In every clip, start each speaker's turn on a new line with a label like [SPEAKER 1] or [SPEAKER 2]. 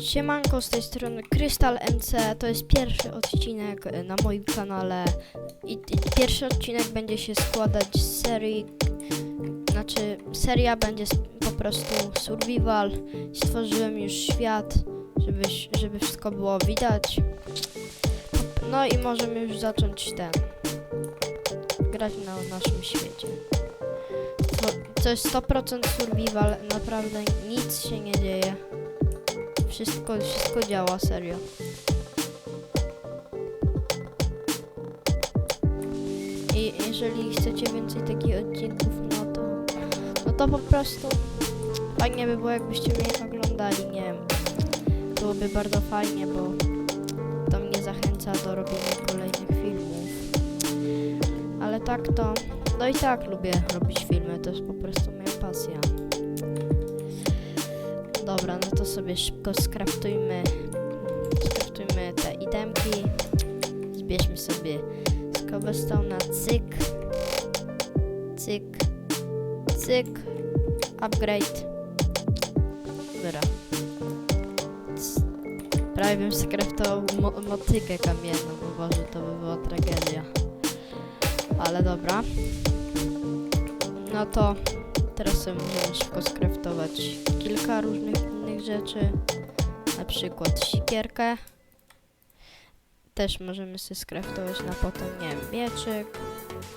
[SPEAKER 1] Siemanko, z tej strony Krystal MC, to jest pierwszy odcinek e, na moim kanale i, i pierwszy odcinek będzie się składać z serii, znaczy seria będzie po prostu survival, stworzyłem już świat, żeby, żeby wszystko było widać, no i możemy już zacząć ten, grać na naszym świecie. To jest 100% survival, naprawdę nic się nie dzieje. Wszystko, wszystko działa, serio. I jeżeli chcecie więcej takich odcinków, no to, no to po prostu fajnie by było, jakbyście mnie oglądali, nie wiem. Byłoby bardzo fajnie, bo to mnie zachęca do robienia kolejnych filmów. Ale tak to, no i tak lubię robić filmy, to jest po prostu moja pasja. Dobra, no to sobie szybko skraftujmy, skraftujmy te itemki. Zbierzmy sobie z cobblestone'a, cyk, cyk, cyk, upgrade. Dobra. Prawie bym skraftował mo motykę kamienną, bo Boże, to by była tragedia. Ale dobra. No to Teraz sobie możemy szybko skraftować kilka różnych innych rzeczy. Na przykład sikierkę. Też możemy sobie skraftować na potem, nie wiem, mieczyk.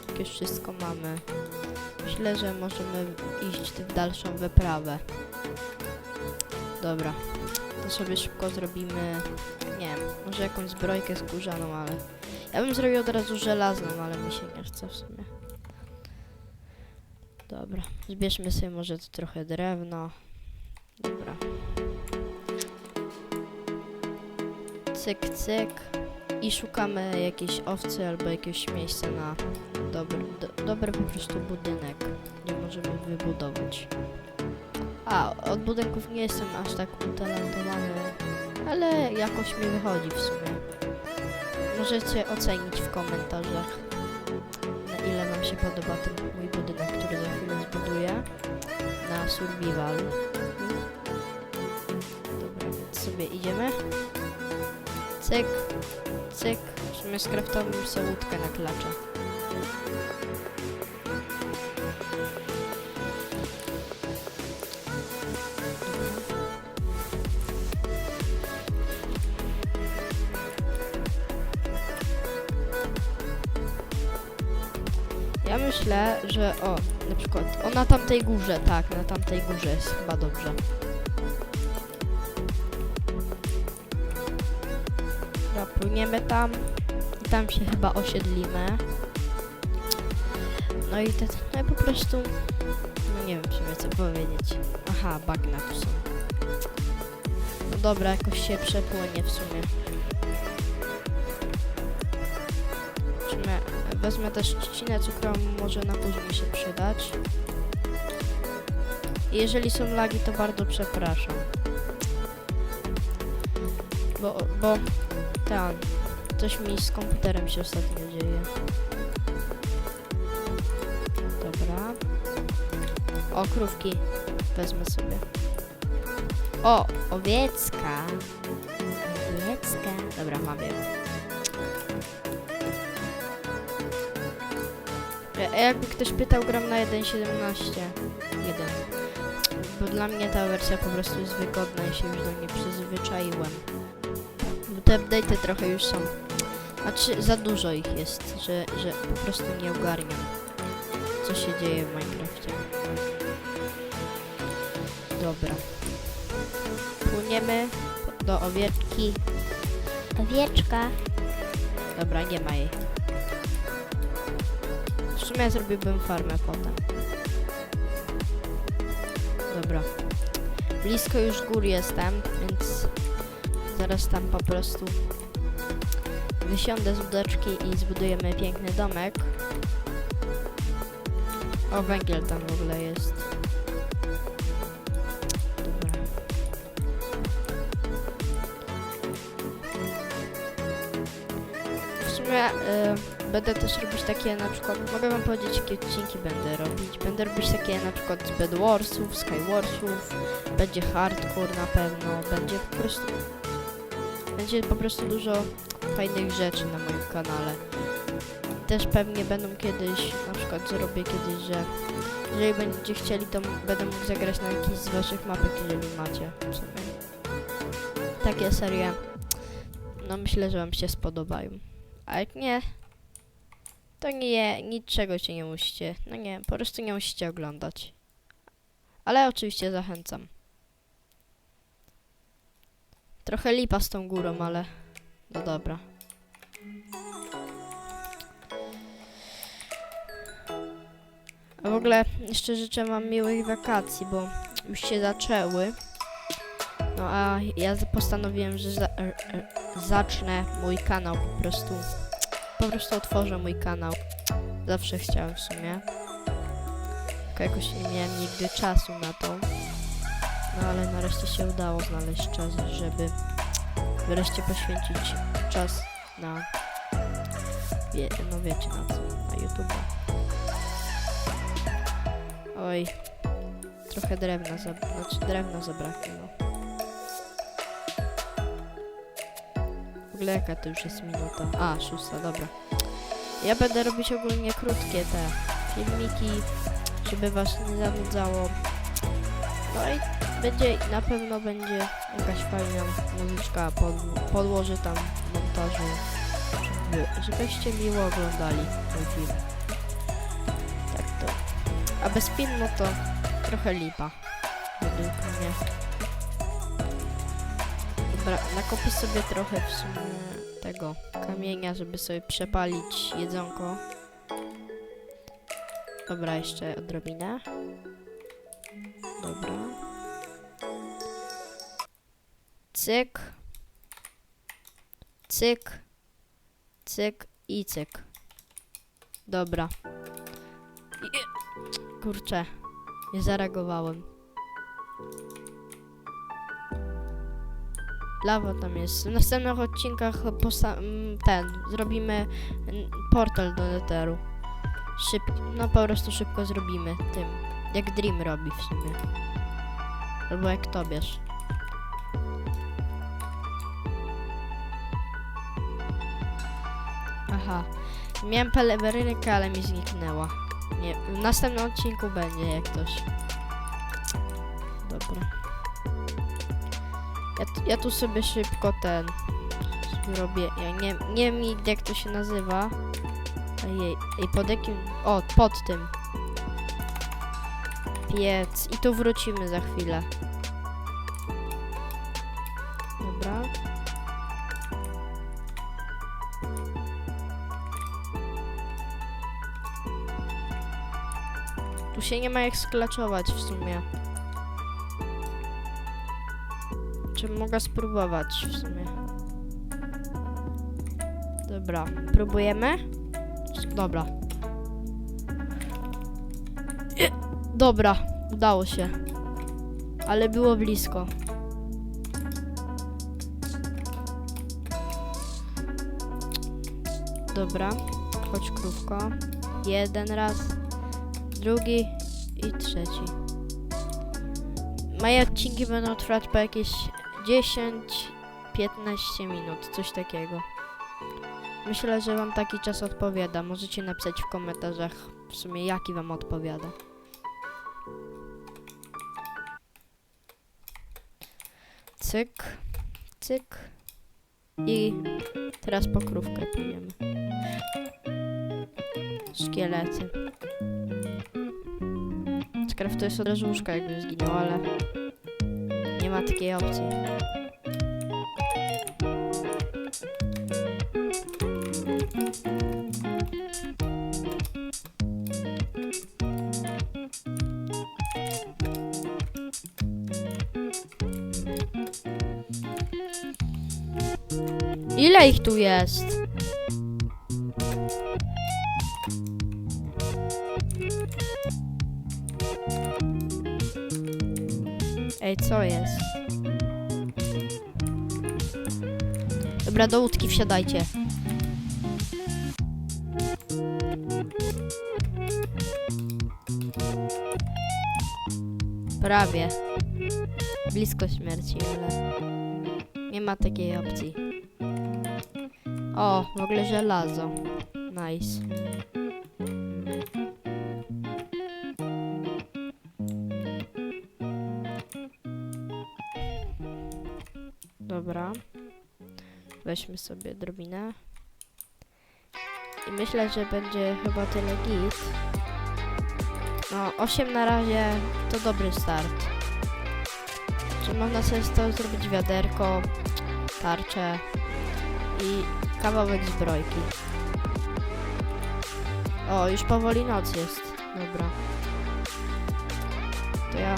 [SPEAKER 1] Jak już wszystko mamy. Myślę, że możemy iść w dalszą wyprawę. Dobra. To sobie szybko zrobimy, nie wiem, może jakąś zbrojkę skórzaną, ale... Ja bym zrobił od razu żelazną, ale mi się nie chce w sumie. Dobra, zbierzmy sobie może tu trochę drewno. Dobra. Cyk, cyk. I szukamy jakiejś owcy albo jakiegoś miejsca na dobry, do, dobry po prostu budynek, gdzie możemy wybudować. A, od budynków nie jestem aż tak utalentowany, ale jakoś mi wychodzi w sumie. Możecie ocenić w komentarzach się podoba ten mój budynek, który za chwilę zbuduję na survival. Dobra, więc sobie idziemy. Cyk, cyk. W sumie skraftowałem sobie łódkę na klacza. Że o, na przykład, o na tamtej górze, tak, na tamtej górze jest chyba dobrze. Dobra, płyniemy tam i tam się chyba osiedlimy. No i te, no i po prostu, no nie wiem w co powiedzieć. Aha, bagna tu są. No dobra, jakoś się przepłynie w sumie. Wezmę, też trzcinę cukrową, może na później się przydać. Jeżeli są lagi, to bardzo przepraszam. Bo, bo ten, coś mi z komputerem się ostatnio dzieje. Dobra. O, krówki. Wezmę sobie. O, owiecka. Owiecka. Dobra, mam ją. E, Jakby ktoś pytał, gram na 1.17. 1. Bo dla mnie ta wersja po prostu jest wygodna i się już do niej przyzwyczaiłem. Bo te update'y trochę już są. Znaczy, za dużo ich jest, że, że po prostu nie ogarniam, co się dzieje w Minecrafcie. Dobra. Płyniemy do owieczki. Owieczka. Dobra, nie ma jej. Sumie zrobiłbym farmę potem. Dobra. Blisko już gór jestem, więc zaraz tam po prostu wysiądę z łódeczki i zbudujemy piękny domek. O, węgiel tam w ogóle jest. Będę też robić takie na przykład, mogę wam powiedzieć jakie odcinki będę robić. Będę robić takie na przykład z Bedwarsów, Skywarsów, będzie hardcore na pewno, będzie po prostu, będzie po prostu dużo fajnych rzeczy na moim kanale. Też pewnie będą kiedyś, na przykład zrobię kiedyś, że jeżeli będziecie chcieli, to będę mógł zagrać na jakiejś z waszych mapek, jeżeli macie. Takie serie, no myślę, że wam się spodobają. A jak nie, to nie, niczego się nie musicie, no nie, po prostu nie musicie oglądać. Ale oczywiście zachęcam. Trochę lipa z tą górą, ale no dobra. A w ogóle jeszcze życzę wam miłych wakacji, bo już się zaczęły. No a ja postanowiłem, że za, e, e, zacznę mój kanał po prostu. Po prostu otworzę mój kanał. Zawsze chciałem w sumie. Tylko jakoś nie miałem nigdy czasu na to. No ale nareszcie się udało znaleźć czas, żeby wreszcie poświęcić czas na... Wie, no wiecie na co, na YouTube. Oj, trochę drewna, za, znaczy drewna zabraknie, ogóle jaka to już jest minuta? A, szósta, dobra. Ja będę robić ogólnie krótkie te filmiki, żeby was nie zanudzało. No i będzie, na pewno będzie jakaś fajna muzyczka, pod, tam w montażu, żeby, żebyście miło oglądali mój film. Tak to. A bez filmu to trochę lipa. Według mnie. Dobra, nakopię sobie trochę w sumie tego kamienia, żeby sobie przepalić jedzonko. Dobra, jeszcze odrobinę. Dobra. Cyk. Cyk. Cyk i cyk. Dobra. Kurczę, nie zareagowałem. Lawa tam jest. W następnych odcinkach posta- m, ten, zrobimy portal do Netheru. Szyb no po prostu szybko zrobimy tym. Jak Dream robi w sumie. Albo jak Tobiasz. Aha. Miałem pelewerynkę, ale mi zniknęła. Nie, w następnym odcinku będzie jak ktoś. Dobra. Ja, tu- sobie szybko ten zrobię. Ja nie, nie wiem jak to się nazywa. Ojej, ej, pod jakim. O, pod tym. Piec. I tu wrócimy za chwilę. Dobra. Tu się nie ma jak sklaczować w sumie. Czy mogę spróbować w sumie? Dobra, próbujemy? Dobra. Dobra, udało się. Ale było blisko. Dobra, chodź krówko. Jeden raz, drugi i trzeci. Moje odcinki będą trwać po jakieś 10-15 minut, coś takiego. Myślę, że wam taki czas odpowiada. Możecie napisać w komentarzach w sumie jaki wam odpowiada. Cyk, cyk. I teraz po krówkę pójdziemy. Szkielety. Skraf to jest od razu łóżka jakby zginął, ale ma takiej opcji. Ile ich tu jest? Dobra, do łódki wsiadajcie. Prawie. Blisko śmierci, ale nie ma takiej opcji. O, w ogóle żelazo. Nice. Weźmy sobie drobinę. I myślę, że będzie chyba tyle git. No, 8 na razie to dobry start. Czy można sobie z tego zrobić wiaderko, tarczę i kawałek zbrojki. O, już powoli noc jest. Dobra. To ja...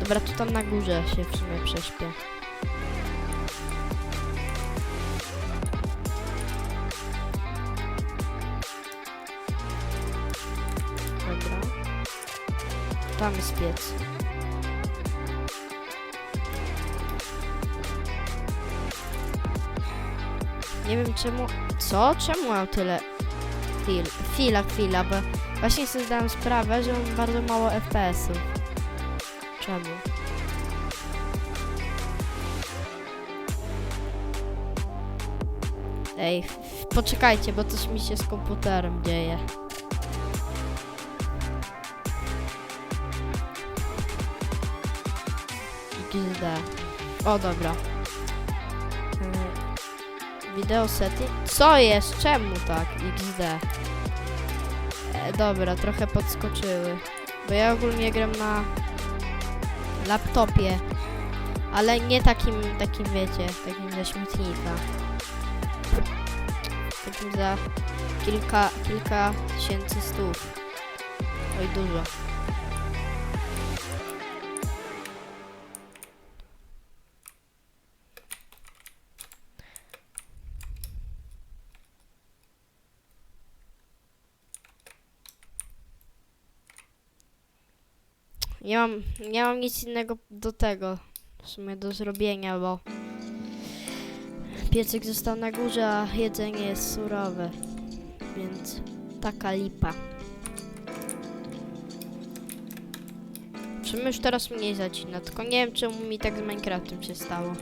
[SPEAKER 1] Dobra, tu tam na górze się w sumie prześpię. Tam jest. Nie wiem czemu... Co? Czemu mam tyle... Chwil, chwila, chwila, bo właśnie sobie zdałem sprawę, że mam bardzo mało FPS-ów. Czemu? Ej, poczekajcie, bo coś mi się z komputerem dzieje. XD. O, dobra. Video setting. Co jest? Czemu tak? XD. E, dobra, trochę podskoczyły. Bo ja ogólnie gram na laptopie. Ale nie takim, takim wiecie, takim ze śmietnika. Takim za kilka, kilka tysięcy stów. Oj, dużo. Nie mam, nie mam nic innego do tego, w sumie do zrobienia, bo piecyk został na górze, a jedzenie jest surowe, więc taka lipa. Czym już teraz mniej zacina, tylko nie wiem czemu mi tak z Minecraftem się stało.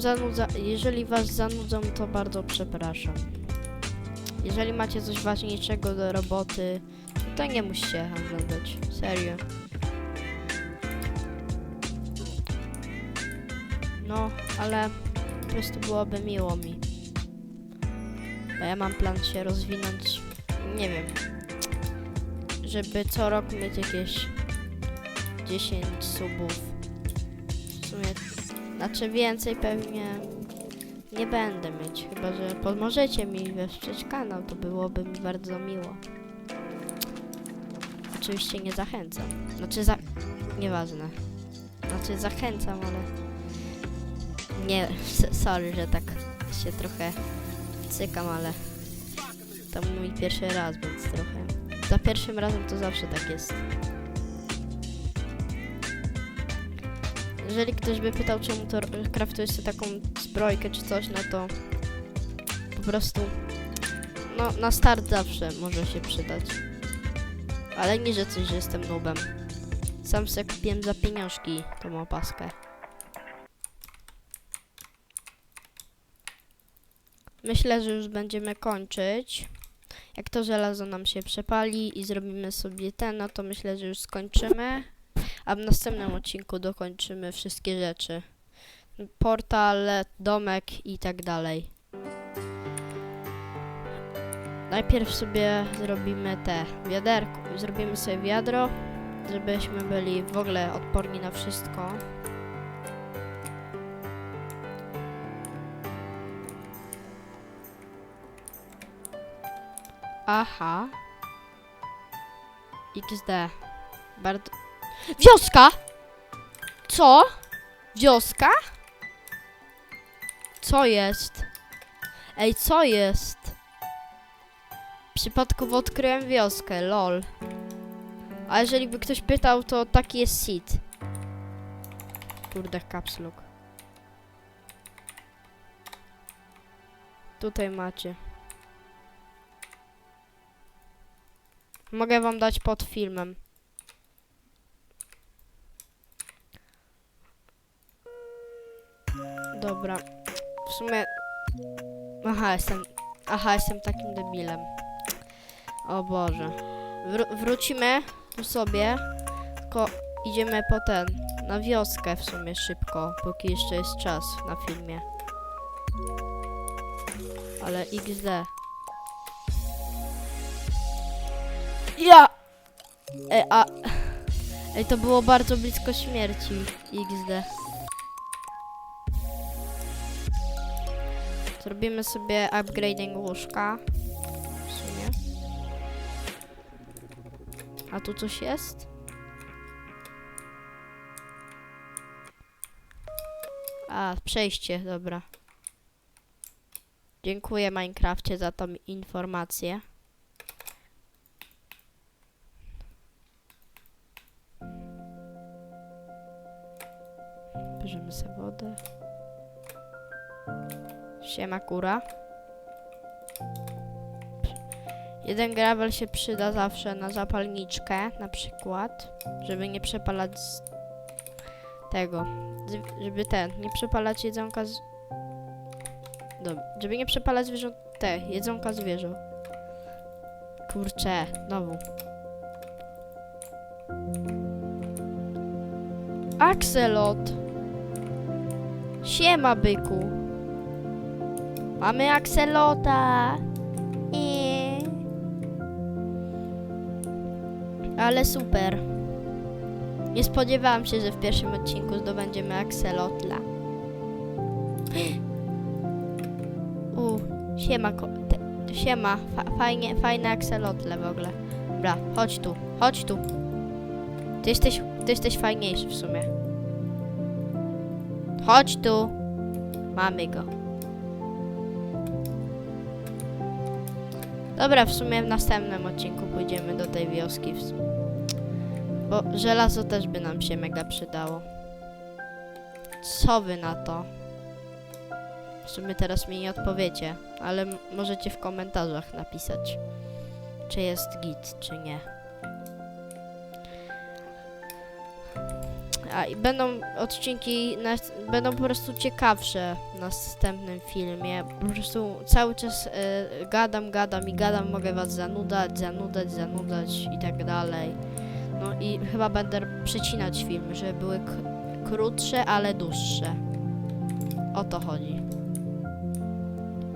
[SPEAKER 1] Zanudza, jeżeli was zanudzą, to bardzo przepraszam. Jeżeli macie coś ważniejszego do roboty, to nie musicie oglądać. Serio. No, ale po prostu byłoby miło mi. Bo ja mam plan się rozwinąć, nie wiem, żeby co rok mieć jakieś 10 subów. W sumie znaczy więcej pewnie nie będę mieć, chyba że pomożecie mi wesprzeć kanał, to byłoby mi bardzo miło. Oczywiście nie zachęcam. Znaczy za... nieważne. Znaczy zachęcam, ale... Nie, sorry, że tak się trochę cykam, ale... To mój pierwszy raz, więc trochę... Za pierwszym razem to zawsze tak jest. Jeżeli ktoś by pytał, czemu to kraftujesz sobie taką zbrojkę czy coś, no to po prostu no na start zawsze może się przydać. Ale nie, że coś, że jestem nubem. Sam sobie kupiłem za pieniążki tą opaskę. Myślę, że już będziemy kończyć. Jak to żelazo nam się przepali i zrobimy sobie ten, no to myślę, że już skończymy. A w następnym odcinku dokończymy wszystkie rzeczy. Portal, domek i tak dalej. Najpierw sobie zrobimy te wiaderko. Zrobimy sobie wiadro, żebyśmy byli w ogóle odporni na wszystko. Aha. XD. Bardzo... Wioska! Co? Wioska? Co jest? Ej, co jest? przypadkowo odkryłem wioskę, lol. A jeżeli by ktoś pytał, to taki jest seed. Kurde, caps. Tutaj macie. Mogę wam dać pod filmem. Dobra. W sumie... Aha, jestem... Aha, jestem takim debilem. O Boże. Wró- wrócimy tu sobie, tylko idziemy po ten, na wioskę w sumie szybko, póki jeszcze jest czas na filmie. Ale XD. Ja! E, a... Ej, to było bardzo blisko śmierci. XD. Zrobimy sobie upgrading łóżka. W sumie. A tu coś jest? A, przejście, dobra. Dziękuję Minecrafcie za tą informację. Bierzemy sobie wodę. Siema kura. Jeden gravel się przyda zawsze na zapalniczkę, na przykład, żeby nie przepalać tego, żeby ten, nie przepalać jedzonka z... Dobra, żeby nie przepalać zwierząt, te, jedzonka zwierząt. Kurczę, znowu. Axelot. Siema, byku. Mamy Axelota. I... Ale super. Nie spodziewałam się, że w pierwszym odcinku zdobędziemy Axelotla. U, siema, te, siema, fa, fajnie, fajne Axelotle w ogóle. Dobra, chodź tu, chodź tu. Ty jesteś, ty jesteś fajniejszy w sumie. Chodź tu. Mamy go. Dobra, w sumie w następnym odcinku pójdziemy do tej wioski. Bo żelazo też by nam się mega przydało. Co wy na to? W sumie teraz mi nie odpowiecie, ale możecie w komentarzach napisać, czy jest git, czy nie. A i będą odcinki, nas, będą po prostu ciekawsze w następnym filmie. Po prostu cały czas y, gadam, gadam i gadam, mogę was zanudać, zanudać, zanudać i tak dalej. No i chyba będę przecinać filmy, żeby były krótsze, ale dłuższe. O to chodzi.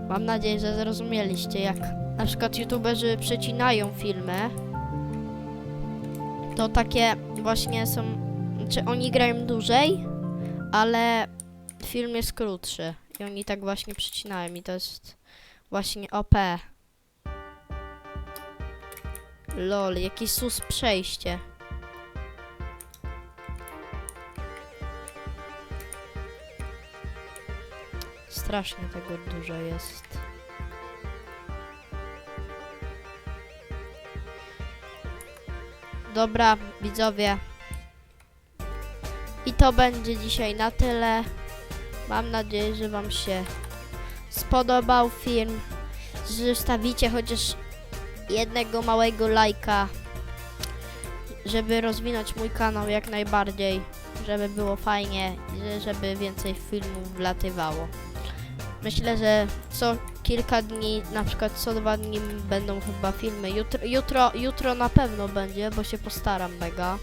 [SPEAKER 1] Mam nadzieję, że zrozumieliście, jak na przykład youtuberzy przecinają filmy. To takie właśnie są czy oni grają dłużej, ale film jest krótszy. I oni tak właśnie przycinają i to jest właśnie OP. Lol, jaki sus przejście. Strasznie tego dużo jest. Dobra, widzowie. To będzie dzisiaj na tyle. Mam nadzieję, że Wam się spodobał film. Że stawicie chociaż jednego małego lajka, żeby rozwinąć mój kanał jak najbardziej, żeby było fajnie i że- żeby więcej filmów wlatywało. Myślę, że co kilka dni, na przykład co dwa dni będą chyba filmy. Jutro, jutro, jutro na pewno będzie, bo się postaram mega.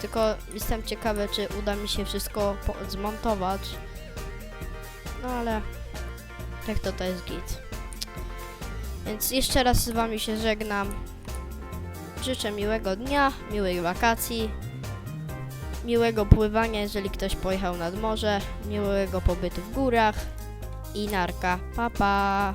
[SPEAKER 1] Tylko jestem ciekawy, czy uda mi się wszystko zmontować. No ale jak to to jest git. Więc jeszcze raz z wami się żegnam. Życzę miłego dnia, miłych wakacji, miłego pływania, jeżeli ktoś pojechał nad morze, miłego pobytu w górach i narka. Pa pa!